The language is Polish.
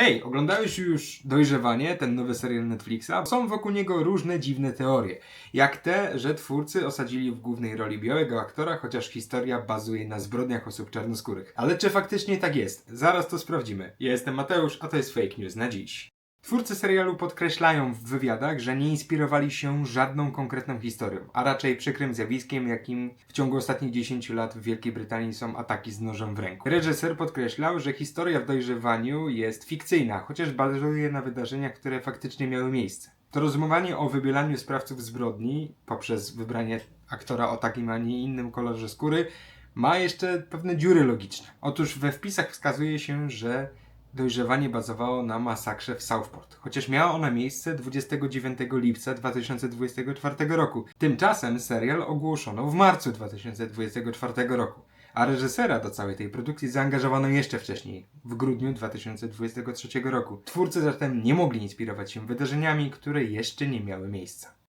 Hej, oglądałeś już Dojrzewanie, ten nowy serial Netflixa? Są wokół niego różne dziwne teorie. Jak te, że twórcy osadzili w głównej roli białego aktora, chociaż historia bazuje na zbrodniach osób czarnoskórych. Ale czy faktycznie tak jest? Zaraz to sprawdzimy. Ja jestem Mateusz, a to jest Fake News na dziś. Twórcy serialu podkreślają w wywiadach, że nie inspirowali się żadną konkretną historią, a raczej przykrym zjawiskiem, jakim w ciągu ostatnich 10 lat w Wielkiej Brytanii są ataki z nożem w ręku. Reżyser podkreślał, że historia w dojrzewaniu jest fikcyjna, chociaż bazuje na wydarzeniach, które faktycznie miały miejsce. To rozumowanie o wybielaniu sprawców zbrodni poprzez wybranie aktora o takim, a nie innym kolorze skóry ma jeszcze pewne dziury logiczne. Otóż we wpisach wskazuje się, że dojrzewanie bazowało na masakrze w Southport, chociaż miała ona miejsce 29 lipca 2024 roku. Tymczasem serial ogłoszono w marcu 2024 roku, a reżysera do całej tej produkcji zaangażowano jeszcze wcześniej, w grudniu 2023 roku. Twórcy zatem nie mogli inspirować się wydarzeniami, które jeszcze nie miały miejsca.